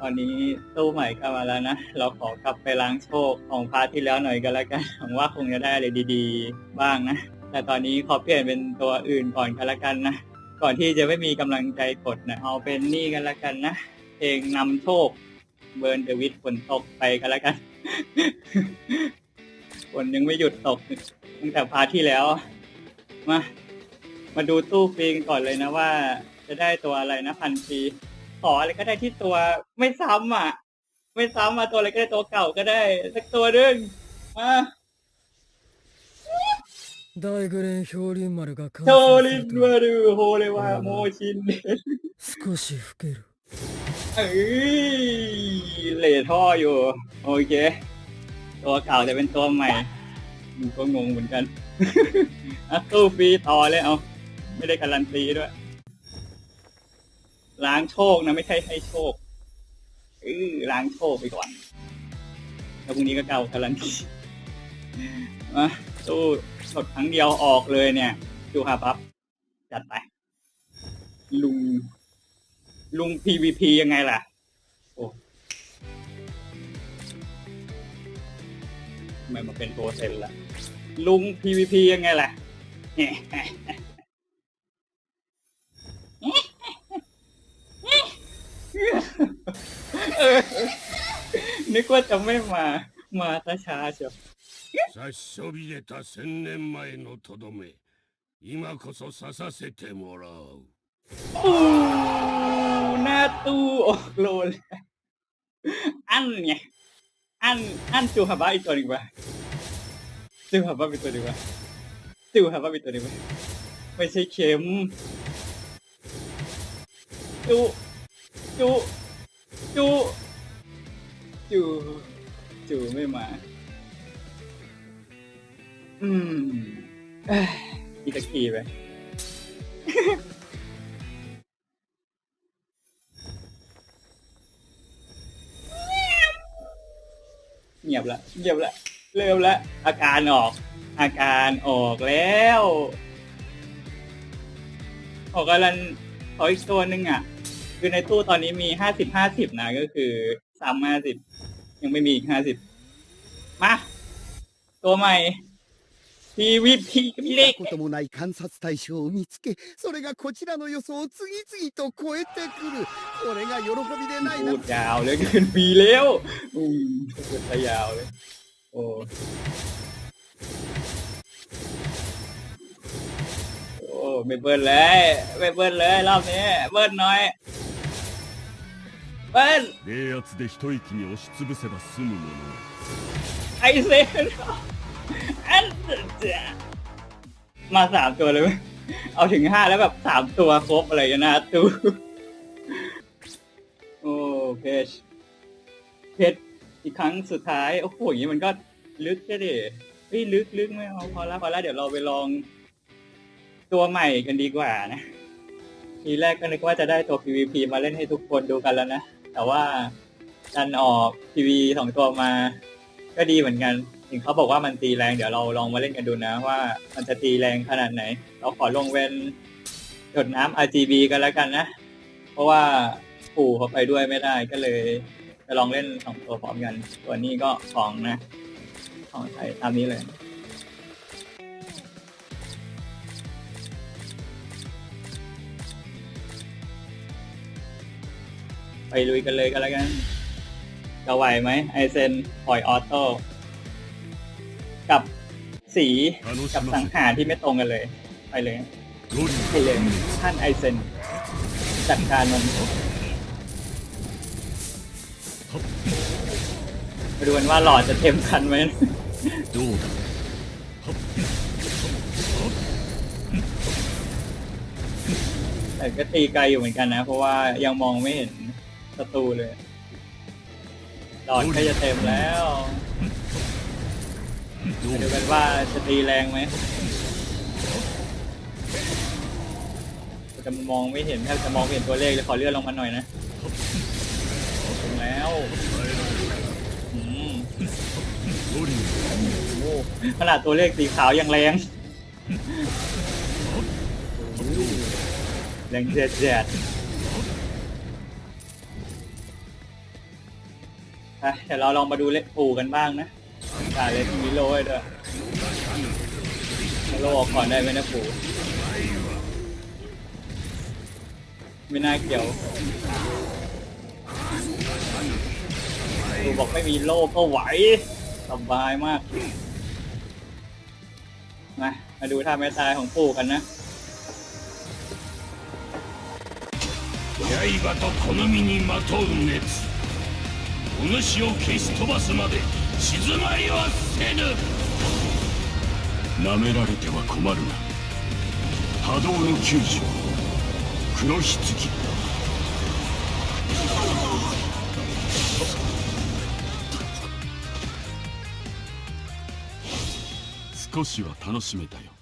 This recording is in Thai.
ตอนนี้ตู้ใหม่เข้ามาแล้วนะ เราขอกลับไปล้างโชคของพาร์ทที่แล้วหน่อยกันแล้วกันหวังว่าคงจะได้อะไรดี ๆ บ้างนะ แต่ตอนนี้ขอเปลี่ยนเป็นตัวอื่นก่อนกันละกันนะ ก่อนที่จะไม่มีกำลังใจกดนะเอาเป็นนี่กันละกันนะเพลงนำโชค เบิร์นเดวิดฝนตกไปกันละกันฝนยังไม่หยุดตกตั้งแต่พาร์ทที่แล้ว มา มาดูตู้ฟรีกันก่อนเลยนะว่า จะได้ตัวอะไรนะพันปี ออะไรก็ได้ที่ตัวไม่ซ้ำอ่ะ ไม่ซ้ำมาตัวอะไรก็ได้ตัวเก่าก็ได้ สักตัวหนึงมา 大グレン氷林丸が完 โช 成 ลิ す น る มา と ดูโฮเลยว่าโมชิน 少し老ける เอ้ยเหล่ท่ออยู่ โอเค ตัวเก่าจะเป็นตัวใหม่มันก็งงเหมือนกัน อ่ะตู้ฟรีต่อเลยเอา ไม่ได้การันตีด้วย ล้างโชคนะไม่ใช่ให้โชคเออล้างโชคไปก่อน แล้วพรุ่งนี้ก็เก่าการันตีมาตู้สดครั้งเดียวออกเลยเนี่ย ดูฮาปับจัดไป ลุง ลุง PVP ยังไงล่ะ โอ้ทำไมมาเป็นตัวเซนล่ะลุง PVP ยังไงล่ะ เออ นึกว่าจะไม่มา มาช้าๆเชียว 差しそびれた千年前のとどめ今こそ刺させてもらう ตู้หน้าตู้ออกโลเลย อันไงอัน อันจูฮาบะอีกตัวหนึ่งปะจูฮาบะอีกตัวหนึ่งปะจูฮาบะอีกตัวหนึ่งปะไม่ใช่เข็มจูจูจู จูจูไม่มา อืมเอ้ยอีกตะกีไปเงียบละเงียบละเริ่มละ อาการออก อาการออกแล้ว ออกกำลังขออีกตัวหนึ่งอะ คือในตู้ตอนนี้มีห้าสิบห้าสิบนะก็คือสามห้าสิบ ยังไม่มีอีกห้าสิบมา ตัวใหม่ PVP กับพี่เล็ก こともない観察対象を見つけそれがこちらの予想を次々と超えてくるこれが喜びでないな พูดยาวเหลยเกินปีแล้ว อืมพูดซะยาวเลย โอ้ โอ้ ไม่เบิ้ลเลย ไม่เบิ้ลเลยรอบนี้ เบิ้ลหน่อย เบิ้ล 冷圧で一息に押しつぶせば済むもの ไอเซนอันเดียมาสามตัวเลยไหมเอาถึงห้าแล้วแบบสามตัวครบอะไรกันนะตูโอ้เพชเพชอีกครั้งสุดท้าย โอ้โหอย่างนี้มันก็ลึกแค่ดิเฮ้ยลึกลึกไม่เอาพอละพอละเดี๋ยวเราไปลอง ตัวใหม่กันดีกว่านะ ทีแรกก็นึกว่าจะได้ตัว PVP มาเล่นให้ทุกคนดูกันแล้วนะ แต่ว่าดันออก PV สองตัวมา ก็ดีเหมือนกันเห็นเขาบอกว่ามันตีแรงเดี๋ยวเราลองมาเล่นกันดูนะ ว่ามันจะตีแรงขนาดไหน เราขอลงเป็นหยดน้ำ RGB กันแล้วกันนะ เพราะว่าปู่เขาไปด้วยไม่ได้ก็เลยจะลองเล่นสองตัวพร้อมกัน ตัวนี้ก็ของนะของใช้ตามนี้เลย ไปลุยกันเลยก็แล้วกันจะไหวไหมไอเซนปล่อยออโต้กับสีกับสังหารที่ไม่ตรงกันเลย ไปเลยไปเลยท่านไอเซนจัดการมันมาดูกันว่าหลอดจะเต็มคันไหมแต่ก็ตีไกลอยู่เหมือนกันนะ เพราะว่ายังมองไม่เห็น ศัตรูเลยหลอดก็จะเต็มแล้วเดี๋ยวกันว่าจะตีแรงไหมจะมองไม่เห็นแทบจะมองเห็นตัวเลขเลยขอเลื่อนลงมาหน่อยนะถึงแล้วขนาดตัวเลขสีขาวยังแรงแรงแจ็ด อ่ะเดี๋ยวเราลองมาดูเล่นปูกันบ้างนะด่าเลยมีโลให้ด้วยโลออกก่อนได้ไหมนะปูไม่น่าเกี่ยวปูบอกไม่มีโลก็ไหวสบายมากมามาดูท่าไม้ตายของปู่กันนะ 刃と好みにまとう熱 お主を消し飛ばすまで静まりはせぬ。舐められては困るな。波動の九種黒棺少しは楽しめたよ。